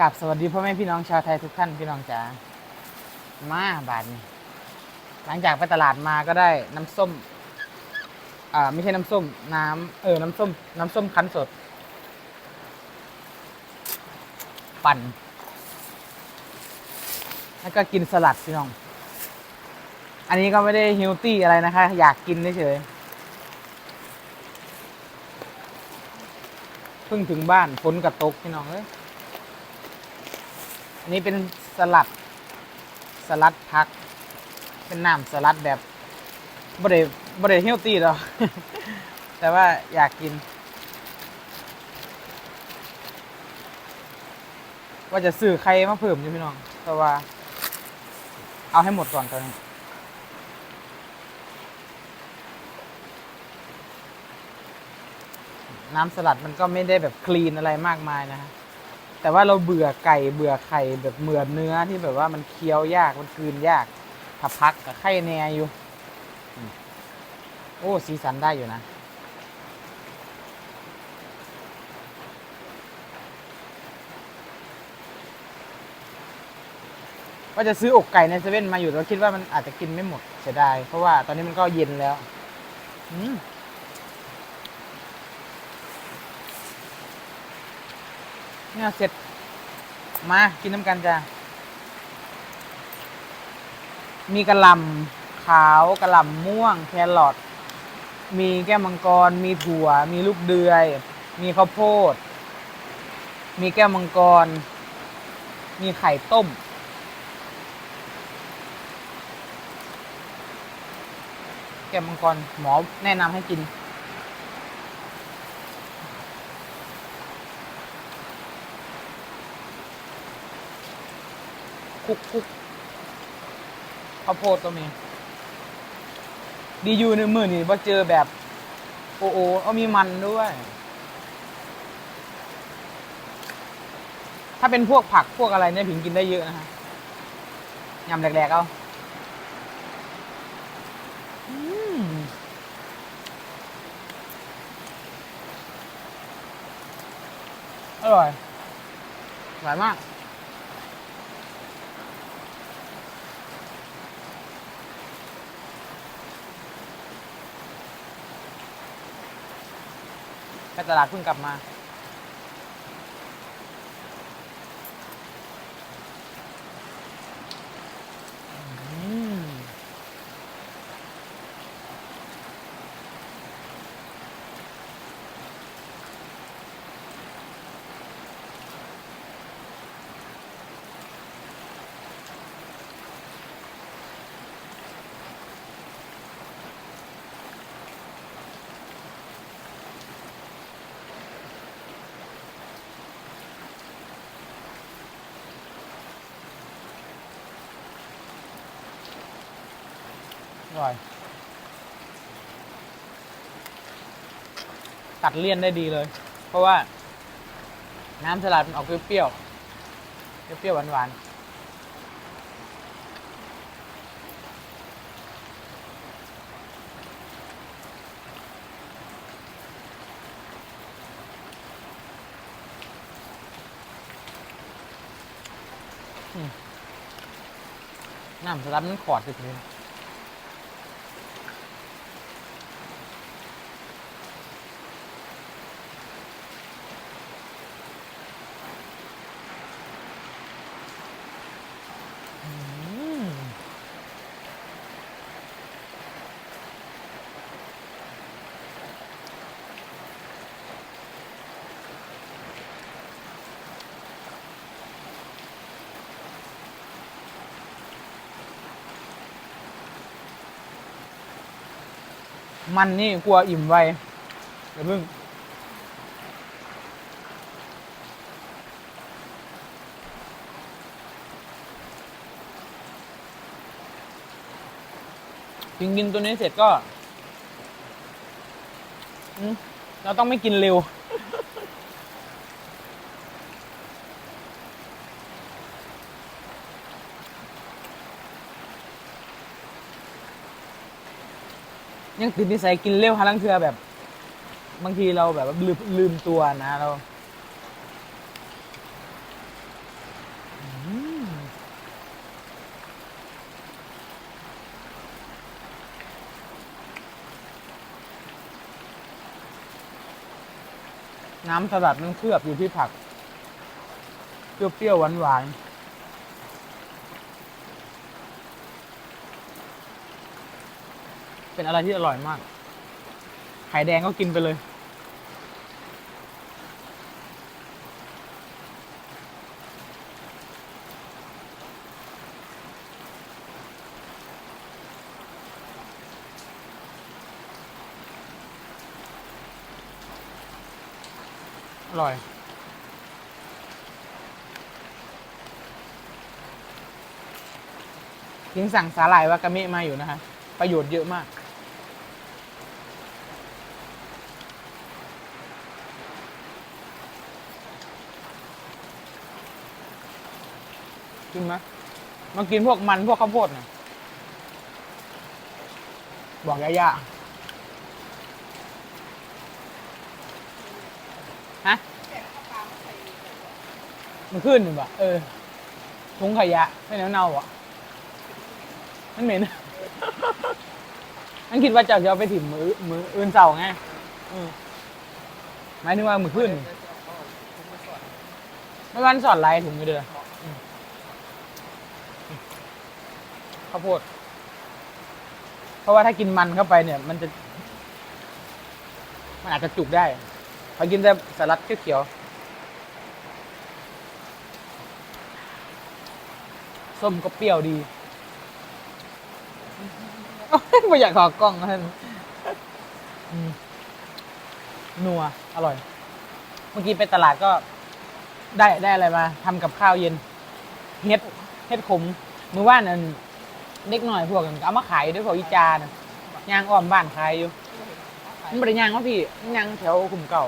กับสวัสดีพ่อแม่พี่น้องชาวไทยทุกท่านพี่น้องจ๋ามาบาทนี้หลังจากไปตลาดมาก็ได้น้ำส้ม อ่าไม่ใช่น้ำส้ม น้ำเออ น้ำส้ม น้ำส้มคั้นสด ปั่น แล้วก็กินสลัดพี่น้อง อันนี้ก็ไม่ได้ฮิลตี้อะไรนะคะ อยากกินเฉยเพิ่งถึงบ้านฝนกระตกพี่น้องเอ้ย อันนี้เป็นสลัดสลัดผัก เป็นน้ำสลัดแบบบ่ได้บ่ได้เฮลตี้หรอกแต่ว่าอยากกิน ว่าจะซื้อใครมาเพิ่มอยู่พี่น้อง แต่ว่า เอาให้หมดก่อนตอนนี้น้ำสลัดมันก็ไม่ได้แบบคลีนอะไรมากมายนะฮะ แต่ว่าเราเบื่อไก่เบื่อไข่แบบเหมือนเนื้อที่แบบว่ามันเคี้ยวยากมันกลืนยากถ้าพักกับไข่แนอยู่ โอ้สีสันได้อยู่นะ ว่าจะซื้ออกไก่ในเซเว่นมาอยู่แต่ว่าคิดว่ามันอาจจะกินไม่หมดเสียดายเพราะว่าตอนนี้มันก็เย็นแล้ว อืม เนี่ยเสร็จ มากินน้ำกันจ้ะมีกระหลำขาวกระหลำม่วง แครอทมีแก้วมังกร มีถั่ว มีลูกเดือย มีข้าวโพด มีแก้วมังกร มีไข่ต้ม แก้วมังกรหมอแนะนำให้กิน คุกคุกข้าวโพดก็มีดีอยู่ในมือนี่ว่าเจอแบบ โอโอเอามีมันด้วย ถ้าเป็นพวกผักพวกอะไรเนี่ยผิงกินได้เยอะนะฮะยำแหลกๆเอาอืมอร่อยอร่อยมาก ตลาดเพิ่งกลับมา ร่อย ตัดเลี่ยนได้ดีเลย เพราะว่า น้ำสลัดมันออกเปรี้ยวเปรี้ยวหวานๆน้ำสลัดมันขอดสุดเลย มันนี่กลัวอิ่มไวเดี๋ยวเพิ่งกินกินตัวนี้เสร็จก็ เราต้องไม่กินเร็ว ยังติดนิสัยกินเร็วฮะลังเทือแบบ บางทีเราแบบว่าลืมลืมตัวนะเราน้ำสลัดมันเคลือบอยู่ที่ผัก เปรี้ยวๆหวานๆ เป็นอะไรที่อร่อยมาก ไข่แดงก็กินไปเลย อร่อยยิงสั่งสาหร่ายวากาเมะมาอยู่นะคะประโยชน์เยอะมาก กินไหมมากินพวกมันพวกข้าวโพดน่ะบอกยาย่าฮะมันขึ้นอยู่ปะเออถุงขยะ ไม่เน่าเน่าๆอะมันเหม็นมันคิดว่าจะเอาไปถิ่มมือมืออื่นเสาไงเออหมายถึงว่ามือขึ้นไม่วันสอดไลายถุงอยู่เด้ออืม ข้าวโพด เพราะว่าถ้ากินมันเข้าไปเนี่ย มันจะ มันอาจจะจุกได้พอกินแต่สลัดเขียวๆส้มก็เปรี้ยวดีไม่อยากขอกล้องนั่นนัว อร่อย เมื่อกี้ไปตลาดก็ได้ได้อะไรมาทำกับข้าวเย็น เฮ็ด เฮ็ดขมมือว่านนั่น เด็กหน่อยพวกนั้นก็เอามาขายด้วยพวกอีจานะยางอ้อมบ้านขายอยู่มันบริย่างว่าพี่มันยางแถวขุมเก่า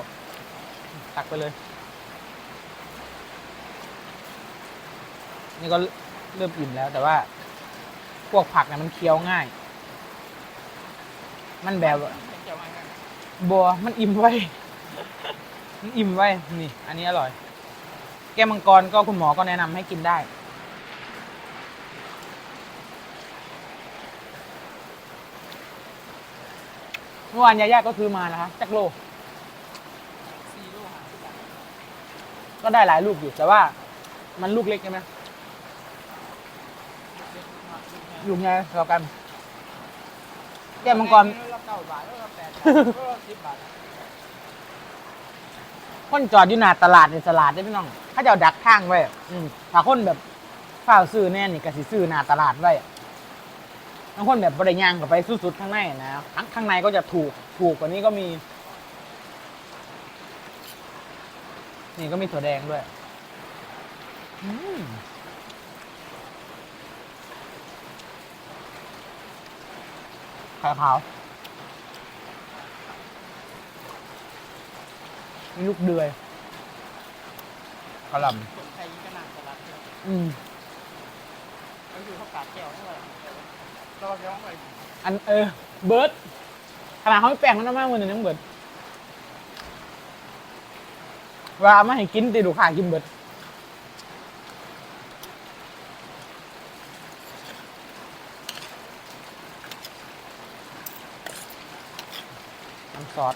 ตักไปเลย นี่ก็เริ่มอิ่มแล้วแต่ว่า พวกผักเนี่ยมันเคี้ยวง่าย มันแบบบัวมันอิ่มไว้มันอิ่มไว้นี่ อันนี้อร่อย แก้มังกรก็คุณหมอก็แนะนำให้กินได้ เมื่อวานยาย่าก็ซื้อมานะคะจักโลก็ได้หลายลูกอยู่แต่ว่า มันลูกเล็กใช่ไหมลูกไงเรากัน แก้วมังกรเก้าบาทแล้วก็แปดบาทแล้วก็สิบบาทคนจอดอยู่หน้าตลาดในตลาดได้พี่น้องเขาจะเอาดักทางไว้อืมถ้าคนแบบฝ้าวซื้อแน่นี่ก็สิซื้อหน้าตลาดไว้ บางคนแบบบริย่างกับไปสุดๆข้างในนะข้างข้างในก็จะถูกถูกกว่านี้ก็มี นี่ก็มีถั่วแดงด้วยอืมไข่ขาวมีลูกเดือยกระหลคนไทยก็นั่งตลาดเนี่ยำอืม ก็คือเขากาดแก้วนี่แหละแล้วก็ย้องไปอันเออ เบิร์ดขนาดเขาไม่แปลงมันมากมือหนึ่งยังเบิร์ดว่าไม่ให้กินตีดูขากินเบิร์ดน้ำซอส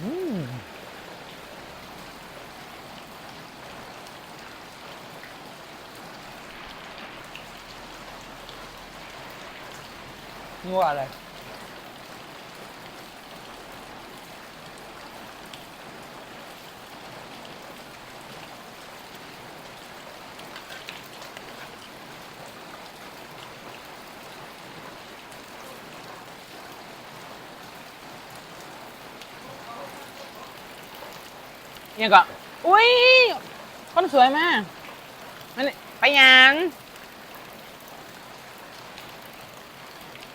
อืมนี่ว่ เนี่ยก็ อุ้ยคนสวยมากมันไปยัง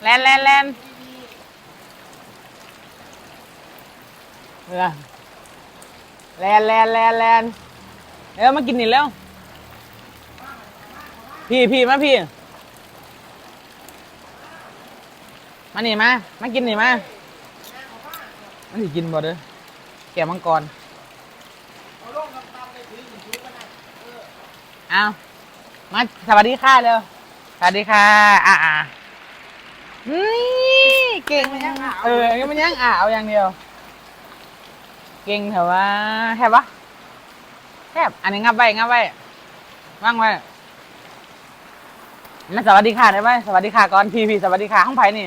แลนแลนแลนเออแลนแลนแลนแลนเร็วมากินนี่เร็วพี่พี่มาพี่ มานี่มา มากินนี่มา มันสิกินบ่เด้อแกะมังกร เอาลงน้ำตาลไปถือถือก็ได้ เอามาสวัสดีค่ะเร็วสวัสดีค่ะ อะอะนี่เก่งเออยังมันยังอะเอาอย่างเดียว เก่งเถอะว่าแทบปะแทบอันนี้งับไว้งับไว้ว่างไว้มาสวัสดีค่ะได้ไหมสวัสดีค่ะก่อนพี่พี่สวัสดีค่ะห้องไผ่นี่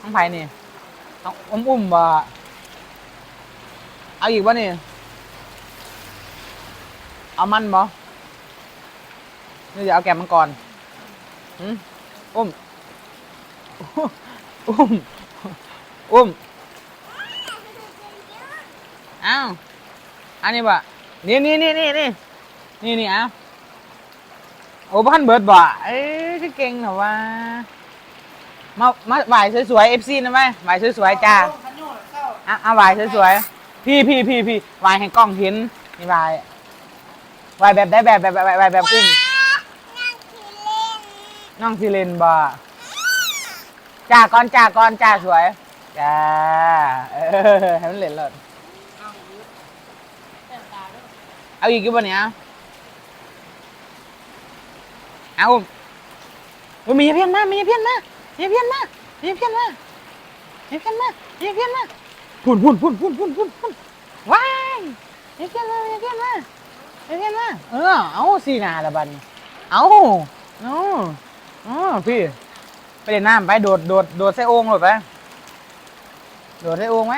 ห้องไผ่นี่ต้องอุ้มอุ้มๆบ่เอาอีกบ่นี่เอามันบ่ นี่จะเอาแกมมังกรอุ้ม อุ้ม อุ้ม อ้าว อันนี้บ่ะนี่นี่นี่นี่นี่นี่นี่อ้าวโอ้บ้านเบิร์ดบ่ะเอ้ยคือเก่งเหรอวะ มา มาไหวสวยๆเอฟซีนะไหมไหวสวยๆจ้าขันโยจ้าอะอะไหวสวยๆ พี่พี่พี่พี่ไหวให้กล้องเห็นนี่ไหวไหวแบบได้แบบแบบแบบแบบแบบอุ้ม น้องซิเลนบ่จ้าก่อนจ้าก่อนจ้าสวยจ้าเออให้มันเล่นเลยเอาอีกกี่บนเนี่ยเอาอุ้ยมีเพี้ยนมามีเพี้ยนมามีเพี้ยนมามีเพี้ยนมามีเพี้ยนมามีเพี้ยนมาพุ่นพุ่นพุ่นพุ่นพุ่นพุ่นพุ่นว้ายมีเพี้ยนมามีเพี้ยนมามีเพี้ยนมาเออเอาสีนาละบัดนเอาเอา เอพี่ ไปเล่นน้ำไปโดดโดดโดดใส่โอ่งเลยไป โดดใส่โอ่งไหม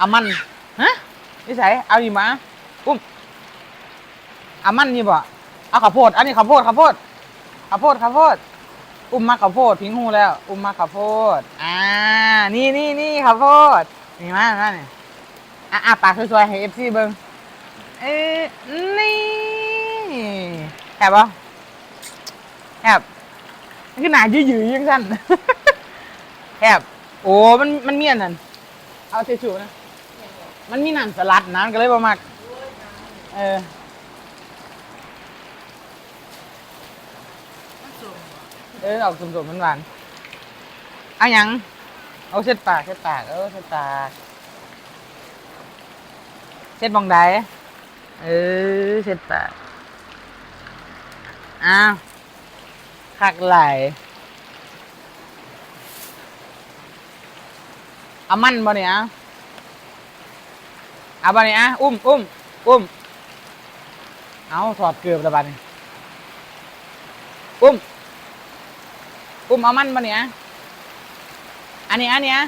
อามันฮะนิสัยเอาดีมาอุ้มอามันนี่บ่เอาข้าวโพด อันนี้ข้าวโพดข้าวโพดข้าวโพดข้าวโพด อุ้มมาข้าวโพดทิ้งหูแล้ว อุ้มมาข้าวโพด อ่า นี่นี่นี่ข้าวโพด นี่มามาเนี่ยอะอะปากสวยๆให้เอฟซีเบิ้งเอ๊นี่ แอบปะแอบมันคือหนายืดๆยังสั้นแอบโอ้มันมันเมียนนั่นเอาเทชูนะมันมีน้ำสลัดนะมันก็เลยประมากเออมันสูงเออออกสมๆมันหวานๆเอาหยังเอาเช็ดปากเช็ดปากเออเช็ดปากเช็ดบองไดเออเช็ดปาก อ้าวคักไหลเอามันบ่เนี่ยเอาบ่เนี่ยอุ้มอุ้มอุ้มเอาถอดเกือบแล้วบัดนี้อุ้มอุ้มเอามันมาเนี่ยอันนี้อันเนี้ย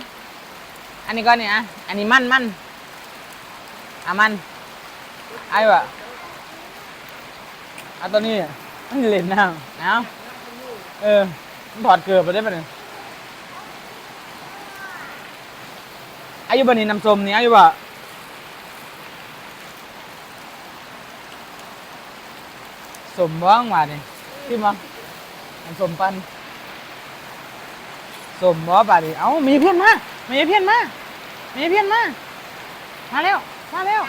อันนี้ก็เนี่ยอันนี้มันมันเอามันไอ้วะเอาตัวนี้ มันเล่นน้ำเอาเออมันถอดเกลือไปได้ปะเนี่ยอายุบันนี้น้ำส้มนี่อายุบะสมบ้างว่านี่ที่มาน้ำส้มปันสมบ่บาดนีเอ้ามีเพี้ยนมามีเพี้ยนมามีเพี้ยนมา มาเร็ว มาเร็ว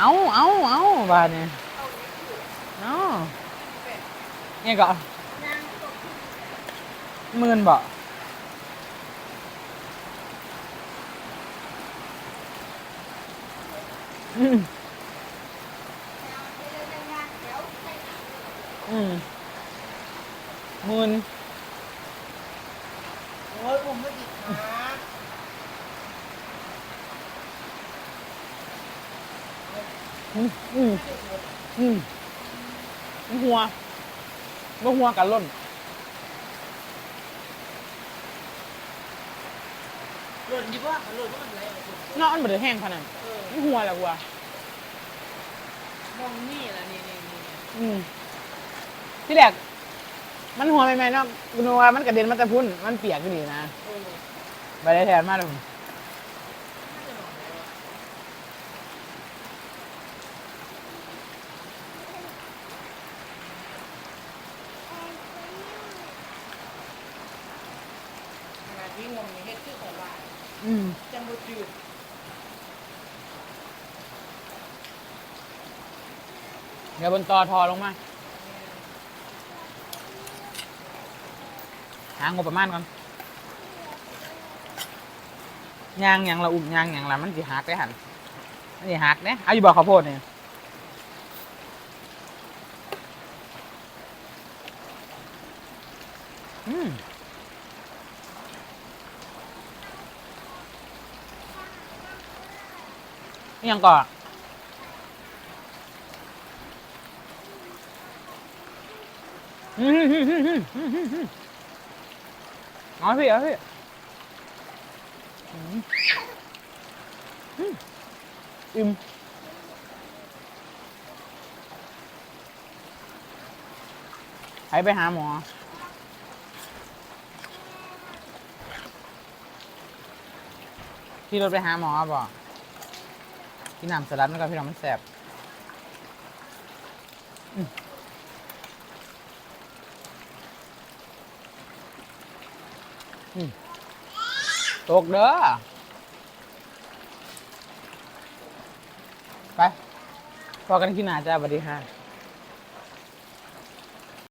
เอาเอาเอาบาดนี่เอาเนี่ยก็หมื่นบ่อืมอืมหมื่นโอ้ยผมไม่ติดขาอืมอืมอืมมัน หัวมันหัวกันล่นหล่นดีว่าหล่นก็มันไหลออกเนาะมันบ่ได้แห้งขนาดนั้นเออมันหัวแหละหัวมองนี่แหละนี่นี่นี่อืมที่แรกมันหัวใหม่ๆเนาะกูนึกว่ามันกระเด็นมันจะพุ่นมันเปียกก็ดีนะเออ ไปได้แทนมากเลย น่าจะมองไหนวะ ขนาดที่ งงนี่เฮ็ดคือของว่าอืมจังบ่จืดเดี๋ยวบนตอทอลงมา หางบประมาณก่อนยางอย่างละอุ่มยางอย่างละมันสิหักได้หันมันสิหักเนี่ยเอาอยู่บอกข้าวโพดเนี่ยอืม ยังก่อนอืมอืมอืมอืมอืมอืมอืมเอาพี่เอาพี่อืมอืมอิ่มไปไปหาหมอพี่รถไปหาหมอบอก พี่น้ำสลัดมันก็พี่น้องมันแสบตกเด้อ ไปพอกันที่หนาจ้าสวัสดีค่ะ